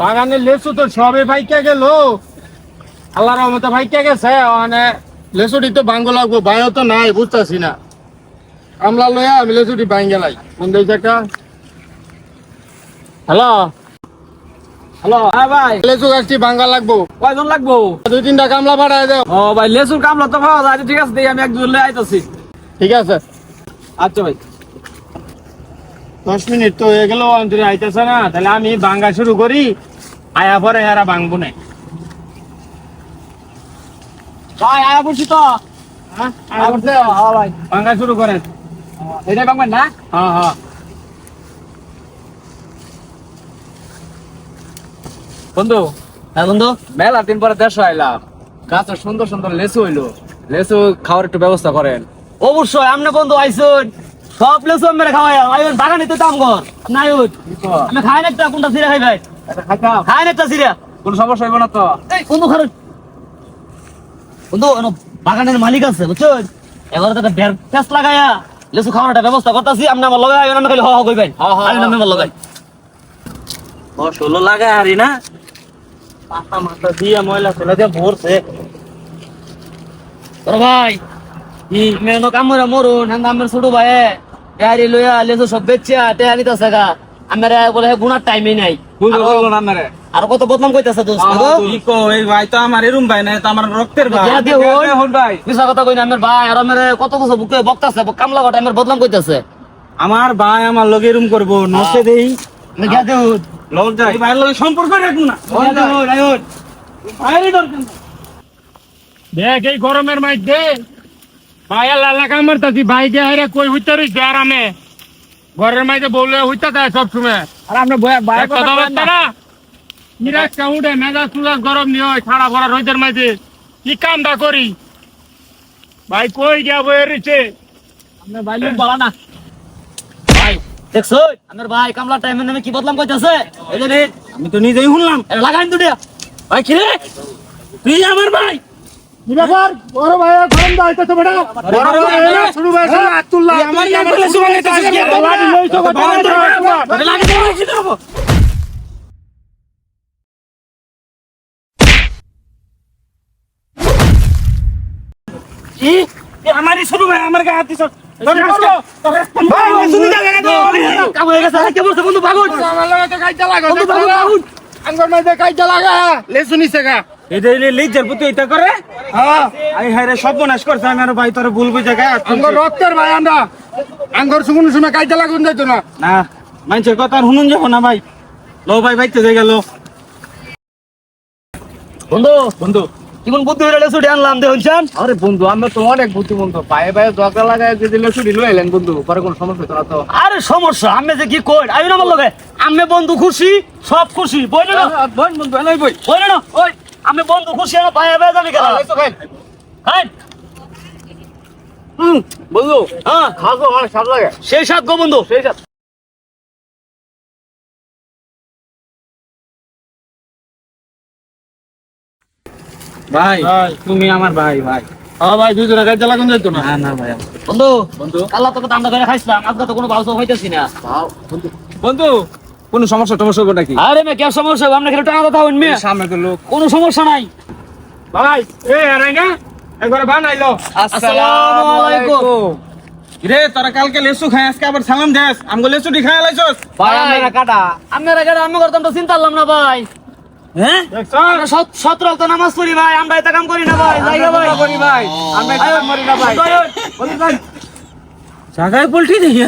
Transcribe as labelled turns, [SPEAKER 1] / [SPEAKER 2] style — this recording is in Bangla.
[SPEAKER 1] বাগানের লেচু তো সবে ভাইকে গেল। আল্লাহর রহমতে ভাইকে গেছে মানে লেচুটি তো ভাঙ্গ লাগবো ভাইও তো নাই বুঝতেছি না। কামলা লইয়া আমি লেচুটি ভাঙ্গ গেলাই কোন দিয়েছে একটা? হ্যালো?
[SPEAKER 2] হ্যালো? হ্যাঁ ভাই।
[SPEAKER 1] লেচু গাছটি ভাঙ্গা লাগবো।
[SPEAKER 2] কয়জন লাগবো?
[SPEAKER 1] দুই তিনটা কামলা পাঠায় দেও।
[SPEAKER 2] ও ভাই লেসুর কামলা তো পাওয়া যায় ঠিক আছে দেখি আমি একজন লয়ে আইতাছি।
[SPEAKER 1] ঠিক আছে।
[SPEAKER 2] আচ্ছা ভাই।
[SPEAKER 1] দশ মিনিট তো হয়ে গেল অন্তরে আইতেছে না। তাহলে আমি ভাঙ্গা শুরু করি আয়া পরে এরা ভাঙবো না।
[SPEAKER 2] ভাই আয়া বলছি তো।
[SPEAKER 1] হ্যাঁ?
[SPEAKER 2] হ্যাঁ ভাই।
[SPEAKER 1] ভাঙ্গা শুরু করেন।
[SPEAKER 2] এটাই বাংবেন না?
[SPEAKER 1] হ্যাঁ হ্যাঁ।
[SPEAKER 2] বন্ধু
[SPEAKER 3] হ্যাঁ বন্ধু।
[SPEAKER 2] মেলা দিন পরে দেশ আইলাম। গাছে সুন্দর সুন্দর লেসু হইল। লেসু খাওয়ার একটু ব্যবস্থা করেন।
[SPEAKER 3] অবশ্যই আমনে বন্ধু আইসুন। সব লেসু আমরা খাওয়াই আইন বাগানে তো দাম কর। নাই আমি খাই না একটা কোনটা সিরা খাই ভাই খাই না একটা সিরা।
[SPEAKER 2] কোনো সমস্যা হইব না তো?
[SPEAKER 3] এই বন্ধু বন্ধু বাগানের মালিক আছে বুঝছ? এবার তো একটা বের পেস লাগায়া লেসু খাওয়ার একটা ব্যবস্থা করতেছি। আপনি আমার লগাই আমি খালি হ হ কইবেন।
[SPEAKER 2] হ,
[SPEAKER 3] আমি। আমার লগাই ও ষোলো লাগাই আরি না? পাতা মাথা দিয়া ময়লা ফেলে দিয়ে ভরছে। ভাই মেনো কামরা মরুন হ্যাঁ আমার ছোট ভাই গাড়ি লইয়া লেসু সব বেচছে আমার বলে টাইমে নাই। আর কত বদনাম কইতাছে দোস্ত
[SPEAKER 2] কি কো এই ভাই তো আমার এরম ভাই না তো আমার রক্তের ভাই।
[SPEAKER 3] কথা কই না আমার ভাই আর আমার কত কিছু বুকে বকতাছে কামলা গটা আমার বদনাম কইতাছে।
[SPEAKER 2] আমার ভাই আমার লগে এরম করব নসে দেই।
[SPEAKER 3] গিয়া দেউ
[SPEAKER 2] লগ যাই। ভাই লগে সম্পর্ক রাখুন না।
[SPEAKER 1] দেখ এই গরমের ভাইয়া লালা কামার তাছি ভাই গে হারে কই হইতে রইছে আরামে। ঘরের মাঝে বললে হইতে দেয় সব সময়
[SPEAKER 2] আর আপনি ভাই
[SPEAKER 1] কথা বলতে না। মিরাজ কাউডে মেজাজ সুজাজ গরম নিয়ে হয় ছাড়া ভরা রোদের মাঝে। কি কামটা করি? ভাই কই গিয়া বয়ে রয়েছে
[SPEAKER 2] আপনি ভাই লোক বলা না।
[SPEAKER 3] ভাই। দেখছ? আমার ভাই কামলা টাইমে নামে কি বদনাম কইতাছে এই
[SPEAKER 2] আমি তো নিজেই শুনলাম।
[SPEAKER 3] লাগাইন দুটিয়া ভাই কি রে? তুই আমার ভাই?
[SPEAKER 1] ব্যাপার বড় ভাই গরম দাইতেছে বেটা বড় ভাই শুরু ভাই আব্দুল্লাহ
[SPEAKER 2] আমার নাম বলে সুমানে তো কি
[SPEAKER 1] লাঠি লইছো কথা
[SPEAKER 2] এটা লাগে তো কি দেবো
[SPEAKER 3] কি
[SPEAKER 2] আমারই শুরু ভাই আমার গায়ে হাত দিছ
[SPEAKER 1] লাগা
[SPEAKER 3] বন্ধু
[SPEAKER 1] তো
[SPEAKER 3] বন্ধু
[SPEAKER 2] লিজার পুতু এটা করে?
[SPEAKER 1] হ্যাঁ।
[SPEAKER 2] আই হায় করছে আমি আর ভাই তোর ভুল বুঝে গায়ে
[SPEAKER 1] আঙ্গর রক্তের ভাই আমরা। আঙ্গর কাইটা লাগুন যাইতো না।
[SPEAKER 2] না মানুষের কথা আর শুনুন যাব না ভাই। লো ভাই বাইতে যাই গেল।
[SPEAKER 3] বন্ধু
[SPEAKER 2] বন্ধু।
[SPEAKER 3] কেমন বুদ্ধি হইলে লেসুটি আনলাম
[SPEAKER 2] আরে বন্ধু আমরা তো অনেক বুদ্ধিমন্ত। পায়ে পায়ে দরকার লাগায় লেসুডি লই এলেন বন্ধু পরে কোনো সমস্যা হতো তো।
[SPEAKER 3] আরে সমস্যা আমি যে কি কই? আইন আমার লগে। আমি বন্ধু খুশি সব খুশি। বই না
[SPEAKER 2] বোন বন্ধু এলাই বই।
[SPEAKER 3] বই না। ওই। আমি বন্ধু খুশি আমার ভাই ভাই যাবি কেন
[SPEAKER 2] হুম বন্ধু
[SPEAKER 3] হ্যাঁ।
[SPEAKER 2] খাসো অনেক স্বাদ লাগে
[SPEAKER 3] সেই সাত গো বন্ধু।
[SPEAKER 2] সেই সাথে। ভাই
[SPEAKER 1] ভাই।
[SPEAKER 2] তুমি আমার ভাই ভাই।
[SPEAKER 1] হ্যাঁ ভাই দুজনে কাইটা লাগুন যাইতো না?
[SPEAKER 2] না না ভাই।
[SPEAKER 3] বন্ধু
[SPEAKER 2] বন্ধু।
[SPEAKER 3] আল্লাহ তোকে দান্ডা করে খাইছিলাম আজকে তো কোনো ভালো হইতেছি না।
[SPEAKER 2] বন্ধু কোনো সমস্যা টমস্যা হবে নাকি?
[SPEAKER 3] আরে মে কে সমস্যা আমরা খেলে টাকা কথা হইন মেয়ে
[SPEAKER 2] সামনে তো লোক।
[SPEAKER 3] কোনো সমস্যা নাই।
[SPEAKER 1] ভাই এ আরে না একবারে বানাইলো
[SPEAKER 3] আসসালামু আলাইকুম।
[SPEAKER 2] রে তোরা কালকে লেসু খাই আজকে আবার সালাম দেস। আমগো লেসুটি খাই লাইছস
[SPEAKER 3] ভাই আমরা কাটা। আমরা কাটা আমি করতাম তো চিন্তা করলাম না ভাই।
[SPEAKER 2] হ্যাঁ
[SPEAKER 3] আমরা সতেরো তো নামাজ পড়ি ভাই। আমরা এটা কাম করি না ভাই। জায়গা ভাই।
[SPEAKER 2] করি ভাই। আমরা মরি না ভাই। জায়গায় পল্টি দেখি।